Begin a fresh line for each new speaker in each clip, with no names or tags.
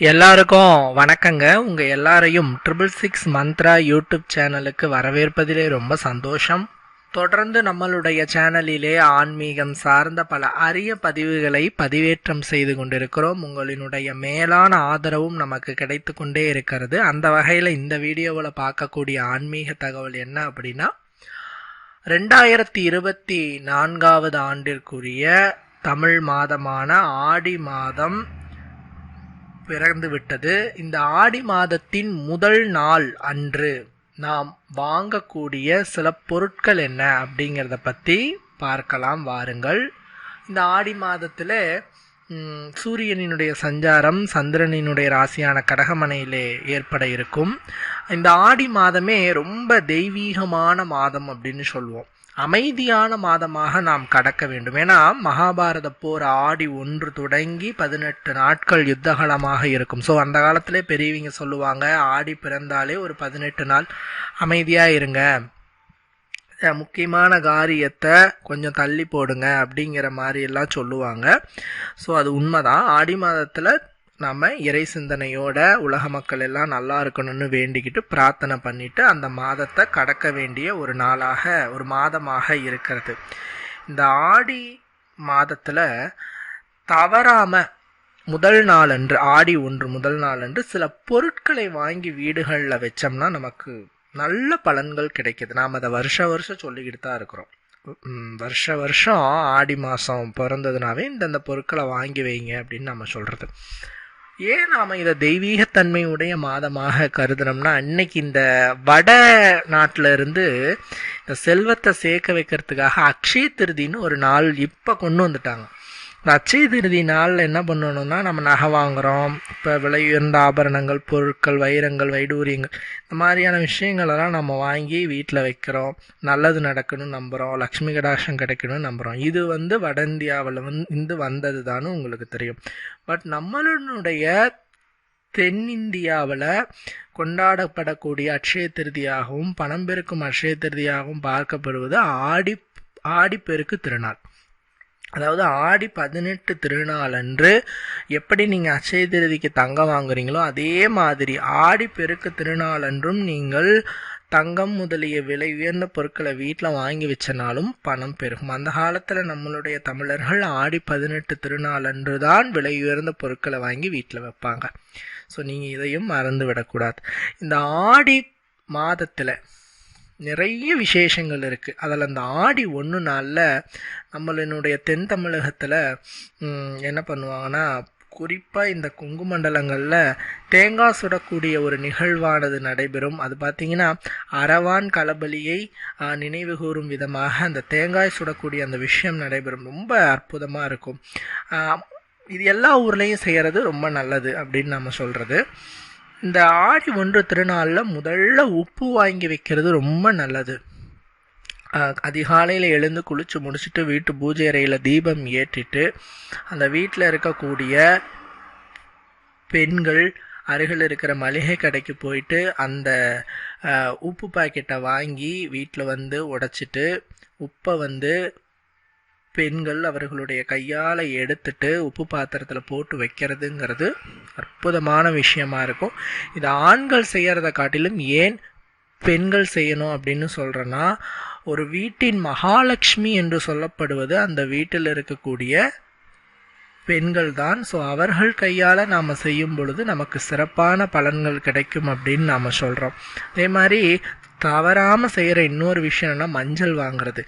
எல்லாருக்கும் வணக்கங்க. உங்கள் எல்லாரையும் ட்ரிபிள் சிக்ஸ் மந்த்ரா யூடியூப் சேனலுக்கு வரவேற்பதிலே ரொம்ப சந்தோஷம். தொடர்ந்து நம்மளுடைய சேனலிலே ஆன்மீகம் சார்ந்த பல அரிய பதிவுகளை பதிவேற்றம் செய்து கொண்டிருக்கிறோம். உங்களினுடைய மேலான ஆதரவும் நமக்கு கிடைத்து கொண்டே இருக்கிறது. அந்த வகையில் இந்த வீடியோவில் பார்க்கக்கூடிய ஆன்மீக தகவல் என்ன அப்படின்னா ரெண்டாயிரத்தி இருபத்தி நான்காவது ஆண்டிற்குரிய தமிழ் மாதமான ஆடி மாதம் பிறந்துவிட்டது இந்த ஆடி மாதத்தின் முதல் நாள் அன்று நாம் வாங்கக்கூடிய சில பொருட்கள் என்ன அப்படிங்கிறத பற்றி பார்க்கலாம் வாருங்கள். இந்த ஆடி மாதத்தில் சூரியனினுடைய சஞ்சாரம் சந்திரனினுடைய ராசியான கடகமனையிலே ஏற்பட இருக்கும். இந்த ஆடி மாதமே ரொம்ப தெய்வீகமான மாதம் அப்படின்னு சொல்லுவோம் அமைதியான மாதமாக நாம் கடக்க வேண்டும். ஏன்னா மகாபாரத போர் ஆடி ஒன்று தொடங்கி பதினெட்டு நாட்கள் யுத்தகலமாக இருக்கும். ஸோ அந்த காலத்திலே பெரியவங்க சொல்லுவாங்க ஆடி பிறந்தாலே ஒரு பதினெட்டு நாள் அமைதியாக இருங்க. முக்கியமான காரியத்தை கொஞ்சம் தள்ளி போடுங்க அப்படிங்கிற மாதிரி எல்லாம் சொல்லுவாங்க. ஸோ அது உண்மைதான். ஆடி மாதத்தில் நம்ம இறை சிந்தனையோட உலக மக்கள் எல்லாம் நல்லா இருக்கணும்னு வேண்டிக்கிட்டு பிரார்த்தனை பண்ணிட்டு அந்த மாதத்தை கடக்க வேண்டிய ஒரு நாளாக ஒரு மாதமாக இருக்கிறது. இந்த ஆடி மாதத்தில் தவறாம முதல் நாளன்று ஆடி ஒன்று முதல் நாளன்று சில பொருட்களை வாங்கி வீடுகளில் வச்சோம்னா நமக்கு நல்ல பலன்கள் கிடைக்கிது. நாம் அதை வருஷ வருஷம் சொல்லிக்கிட்டு தான் இருக்கிறோம். வருஷ வருஷம் ஆடி மாதம் பிறந்ததுனாவே இந்தந்த பொருட்களை வாங்கி வைங்க அப்படின்னு நம்ம சொல்கிறது ஏன் நாம் இதை தெய்வீகத்தன்மையுடைய மாதமாக கருதுனோம்னா இன்னைக்கு இந்த வட நாட்டில் இருந்து இந்த செல்வத்தை சேர்க்க வைக்கிறதுக்காக அக்ஷய திருதின்னு ஒரு நாள் இப்போ கொண்டு வந்துட்டாங்க. அச்சய திருதி நாளில் என்ன பண்ணணும்னா நம்ம நகை வாங்குகிறோம் இப்போ விலை உயர்ந்த ஆபரணங்கள் பொருட்கள் வைரங்கள் வைடூரியங்கள் இந்த மாதிரியான விஷயங்களெல்லாம் நம்ம வாங்கி வீட்டில் வைக்கிறோம். நல்லது நடக்கணும்னு நம்புகிறோம் லக்ஷ்மி கடாஷம் கிடைக்கணும்னு நம்புகிறோம் இது வந்து வட இந்தியாவில் வந்து இந்து வந்தது தானு உங்களுக்கு தெரியும். பட் நம்மளுடைய தென்னிந்தியாவில் கொண்டாடப்படக்கூடிய அட்சய திருதியாகவும் பணம் பெருக்கும் அட்சய திருதியாகவும் பார்க்கப்படுவது ஆடி ஆடிப்பெருக்கு திருநாள். அதாவது ஆடி பதினெட்டு திருநாள் அன்று எப்படி நீங்கள் அச்சய திருதிக்கு தங்கம் வாங்குறீங்களோ அதே மாதிரி ஆடி பெருக்கு திருநாள் அன்றும் நீங்கள் தங்கம் முதலிய விலை உயர்ந்த பொருட்களை வீட்டில் வாங்கி வச்சனாலும் பணம் பெருகும். அந்த காலத்தில் நம்மளுடைய தமிழர்கள் ஆடி பதினெட்டு திருநாள் அன்று தான் விலை உயர்ந்த பொருட்களை வாங்கி வீட்டில் வைப்பாங்க. ஸோ நீங்கள் இதையும் மறந்து விடக்கூடாது இந்த ஆடி மாதத்தில் நிறைய விசேஷங்கள் இருக்குது அதில் அந்த ஆடி ஒன்று நாளில் நம்மளினுடைய தென் தமிழகத்தில் என்ன பண்ணுவாங்கன்னா குறிப்பாக இந்த கொங்கு மண்டலங்களில் தேங்காய் சுடக்கூடிய ஒரு நிகழ்வானது நடைபெறும். அது பார்த்திங்கன்னா அரவான் களபலியை ஆஹ், நினைவு கூறும் விதமாக அந்த தேங்காய் சுடக்கூடிய அந்த விஷயம் நடைபெறும். ரொம்ப அற்புதமாக இருக்கும். இது எல்லா ஊர்லேயும் செய்கிறது ரொம்ப நல்லது அப்படின்னு நம்ம சொல்கிறது இந்த ஆடி ஒன்று திருநாளில் முதல்ல உப்பு வாங்கி வைக்கிறது ரொம்ப நல்லது. அதிகாலையில் எழுந்து குளித்து முடிச்சுட்டு வீட்டு பூஜை அறையில் தீபம் ஏற்றிட்டு அந்த வீட்டில் இருக்கக்கூடிய பெண்கள் அருகில் இருக்கிற மளிகை கடைக்கு போயிட்டு அந்த உப்பு பாக்கெட்டை வாங்கி வீட்டில் வந்து உடைச்சிட்டு உப்பை வந்து பெண்கள் அவர்களுடைய கையால் எடுத்துட்டு உப்பு பாத்திரத்தில் போட்டு வைக்கிறதுங்கிறது அற்புதமான விஷயமா இருக்கும். இது ஆண்கள் செய்கிறத காட்டிலும் ஏன் பெண்கள் செய்யணும் அப்படின்னு சொல்கிறேன்னா ஒரு வீட்டின் மகாலட்சுமி என்று சொல்லப்படுவது அந்த வீட்டில் இருக்கக்கூடிய பெண்கள் தான். ஸோ அவர்கள் கையால் நாம் செய்யும் பொழுது நமக்கு சிறப்பான பலன்கள் கிடைக்கும் அப்படின்னு நாம் சொல்கிறோம் அதே மாதிரி தவறாமல் செய்கிற இன்னொரு விஷயம் என்னன்னா மஞ்சள் வாங்குறது.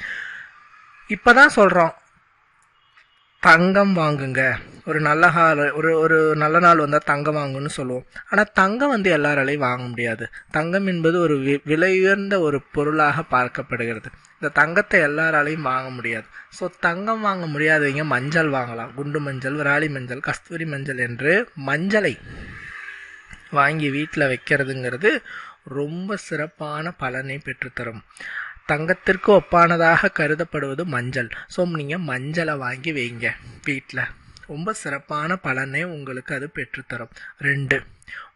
இப்போ தான் சொல்கிறோம் தங்கம் வாங்குங்க. ஒரு நல்ல கால ஒரு ஒரு நல்ல நாள் வந்தால் தங்கம் வாங்குன்னு சொல்லுவோம். ஆனால் தங்கம் வந்து எல்லாராலையும் வாங்க முடியாது. தங்கம் என்பது ஒரு வி- விலை உயர்ந்த ஒரு பொருளாக பார்க்கப்படுகிறது. இந்த தங்கத்தை எல்லாராலையும் வாங்க முடியாது. ஸோ தங்கம் வாங்க முடியாதவங்க மஞ்சள் வாங்கலாம். குண்டு மஞ்சள் விராலி மஞ்சள் கஸ்தூரி மஞ்சள் என்று மஞ்சளை வாங்கி வீட்டில் வைக்கிறதுங்கிறது ரொம்ப சிறப்பான பலனை பெற்றுத்தரும். தங்கத்திற்கு ஒப்பானதாக கருதப்படுவது மஞ்சள். ஸோ நீங்கள் மஞ்சளை வாங்கி வைங்க வீட்டில் ரொம்ப சிறப்பான பலனை உங்களுக்கு அது பெற்றுத்தரும். ரெண்டு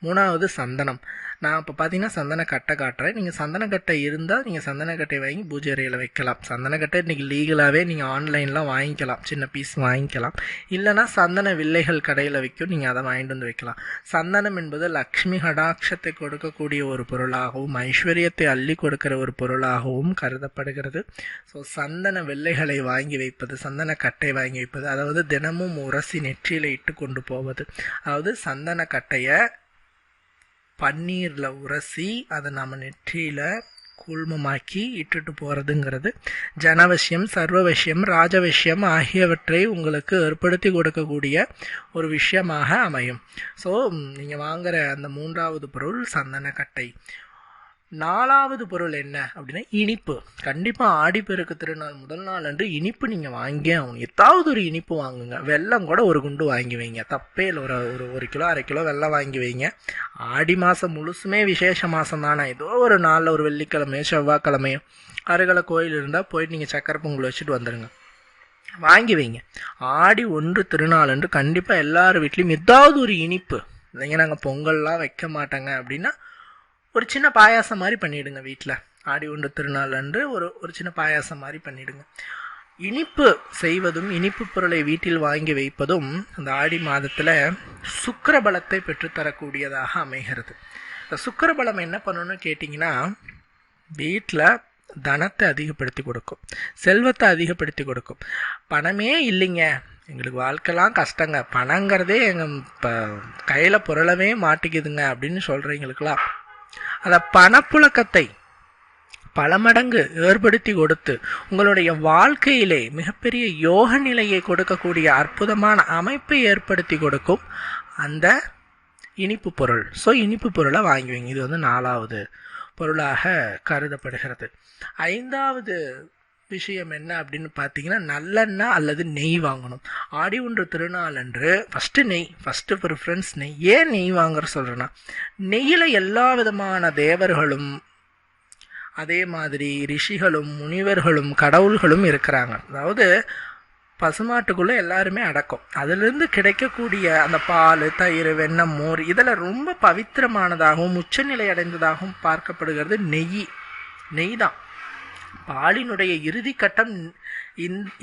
மூணாவது சந்தனம். நான் இப்போ பார்த்தீங்கன்னா சந்தனக்கட்டை காட்டுறேன். நீங்கள் சந்தனக்கட்டை இருந்தால் நீங்கள் சந்தனக்கட்டை வாங்கி பூஜை அறையில் வைக்கலாம். சந்தனக்கட்டை இன்றைக்கி லீகலாகவே நீங்கள் ஆன்லைனில் வாங்கிக்கலாம். சின்ன பீஸ் வாங்கிக்கலாம். இல்லைனா சந்தன வில்லைகள் கடையில் விற்கும் நீங்கள் அதை வாங்கிட்டு வந்து வைக்கலாம். சந்தனம் என்பது லக்ஷ்மி கடாட்சத்தை கொடுக்கக்கூடிய ஒரு பொருளாகவும் ஐஸ்வர்யத்தை அள்ளி கொடுக்கிற ஒரு பொருளாகவும் கருதப்படுகிறது. ஸோ சந்தன வெள்ளைகளை வாங்கி வைப்பது சந்தன கட்டை வாங்கி வைப்பது அதாவது தினமும் உரசி நெற்றியில் இட்டு கொண்டு போவது. அதாவது சந்தன கட்டையை பன்னீரில் உரசி அதை நம்ம நெற்றியில் கூழ்மமாக்கி இட்டுட்டு போகிறதுங்கிறது ஜனவசியம் சர்வவசியம் ராஜவசியம் ஆகியவற்றை உங்களுக்கு ஏற்படுத்தி கொடுக்கக்கூடிய ஒரு விஷயமாக அமையும். ஸோ நீங்கள் வாங்குகிற அந்த மூன்றாவது பொருள் சந்தனக்கட்டை நாலாவது பொருள் என்ன அப்படின்னா இனிப்பு. கண்டிப்பாக ஆடிப்பெருக்கு திருநாள் முதல் நாள் அன்று இனிப்பு நீங்கள் வாங்கியே ஆகணும். ஏதாவது ஒரு இனிப்பு வாங்குங்க. வெல்லம் கூட ஒரு குண்டு வாங்கி வைங்க. தப்பே இல்லை. ஒரு ஒரு ஒரு கிலோ அரை கிலோ வெல்லம் வாங்கி வைங்க. ஆடி மாதம் முழுசுமே விசேஷ மாதம் தானே. ஏதோ ஒரு நாளில் ஒரு வெள்ளிக்கிழமையோ செவ்வாய்க்கிழமையோ அருகலை கோயில் இருந்தால் போயிட்டு நீங்கள் சக்கரை பொங்கல் வச்சுட்டு வந்துடுங்க வாங்கி வைங்க. ஆடி ஒன்று திருநாள் அன்று கண்டிப்பாக எல்லார் வீட்லேயும் ஏதாவது ஒரு இனிப்பு. இல்லைங்க நாங்கள் பொங்கல்லாம் வைக்க மாட்டாங்க அப்படின்னா ஒரு சின்ன பாயாசம் மாதிரி பண்ணிவிடுங்க வீட்டில் ஆடி ஒன்று திருநாள் அன்று ஒரு ஒரு சின்ன பாயாசம் மாதிரி பண்ணிவிடுங்க இனிப்பு செய்வதும் இனிப்பு பொருளை வீட்டில் வாங்கி வைப்பதும் அந்த ஆடி மாதத்தில் சுக்கரபலத்தை பெற்றுத்தரக்கூடியதாக அமைகிறது. இந்த சுக்கரபலம் என்ன பண்ணணும்னு கேட்டிங்கன்னா வீட்டில் தனத்தை அதிகப்படுத்தி கொடுக்கும். செல்வத்தை அதிகப்படுத்தி கொடுக்கும். பணமே இல்லைங்க. எங்களுக்கு வாழ்க்கைலாம் கஷ்டங்க. பணங்கிறதே எங்கள் இப்போ கையில் புரளவே மாட்டிக்குதுங்க அப்படின்னு சொல்கிறீங்களுக்கெல்லாம் அந்த பணப்புழக்கத்தை பல மடங்கு ஏற்படுத்தி கொடுத்து உங்களுடைய வாழ்க்கையிலே மிகப்பெரிய யோக நிலையை கொடுக்கக்கூடிய அற்புதமான அமைப்பை ஏற்படுத்தி கொடுக்கும் அந்த இனிப்பு பொருள். ஸோ இனிப்பு பொருளை வாங்கி வைங்க இது வந்து நாலாவது பொருளாக கருதப்படுகிறது. ஐந்தாவது விஷயம் என்ன அப்படின்னு பார்த்தீங்கன்னா நல்லெண்ணெய் அல்லது நெய் வாங்கணும். ஆடி ஒன்று திருநாள் அன்று ஃபஸ்ட்டு நெய் ஃபஸ்ட்டு ப்ரிஃபரன்ஸ் நெய். ஏன் நெய் வாங்குற சொல்கிறேன்னா நெய்யில் எல்லா விதமான தேவர்களும் அதே மாதிரி ரிஷிகளும் முனிவர்களும் கடவுள்களும் இருக்கிறாங்க. அதாவது பசுமாட்டுக்குள்ளே எல்லாருமே அடக்கும். அதுலேருந்து கிடைக்கக்கூடிய அந்த பால் தயிர் வெண்ணம் மோர் இதில் ரொம்ப பவித்திரமானதாகவும் உச்சநிலை அடைந்ததாகவும் பார்க்கப்படுகிறது நெய். நெய் தான். பாலினுடைய இறுதி கட்டம்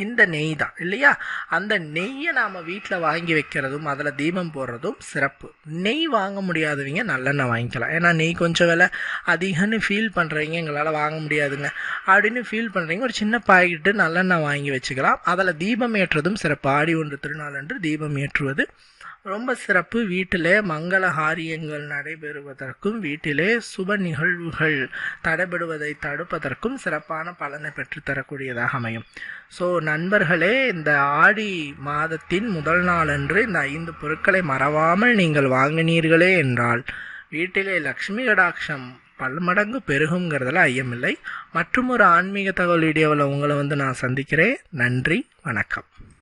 இந்த நெய் தான் இல்லையா? அந்த நெய்யை நாம் வீட்டில் வாங்கி வைக்கிறதும் அதில் தீபம் போடுறதும் சிறப்பு. நெய் வாங்க முடியாதவங்க நல்லெண்ணெய் வாங்கிக்கலாம். ஏன்னா நெய் கொஞ்சம் விலை அதிகம்னு ஃபீல் பண்ணுறீங்க எங்களால் வாங்க முடியாதுங்க. அப்படின்னு ஃபீல் பண்ணுறீங்க ஒரு சின்ன பாக்கெட்டு நல்லெண்ணெய் வாங்கி வச்சுக்கலாம். அதில் தீபம் ஏற்றுறதும் சிறப்பு. ஆடி ஒன்று திருநாள் அன்று தீபம் ஏற்றுவது ரொம்ப சிறப்பு. வீட்டிலே மங்கள காரியங்கள் நடைபெறுவதற்கும் வீட்டிலே சுப நிகழ்வுகள் தடைபடுவதை தடுப்பதற்கும் சிறப்பான பலனை பெற்றுத்தரக்கூடியதாக அமையும். ஸோ நண்பர்களே இந்த ஆடி மாதத்தின் முதல் நாளன்று இந்த ஐந்து பொருட்களை மறவாமல் நீங்கள் வாங்கினீர்களே என்றால் வீட்டிலே லக்ஷ்மி கடாட்சம் பல மடங்கு பெருகுங்கிறதுல ஐயமில்லை. மற்றும் ஒரு ஆன்மீக தகவல் வீடியோவில் உங்களை வந்து நான் சந்திக்கிறேன். நன்றி வணக்கம்.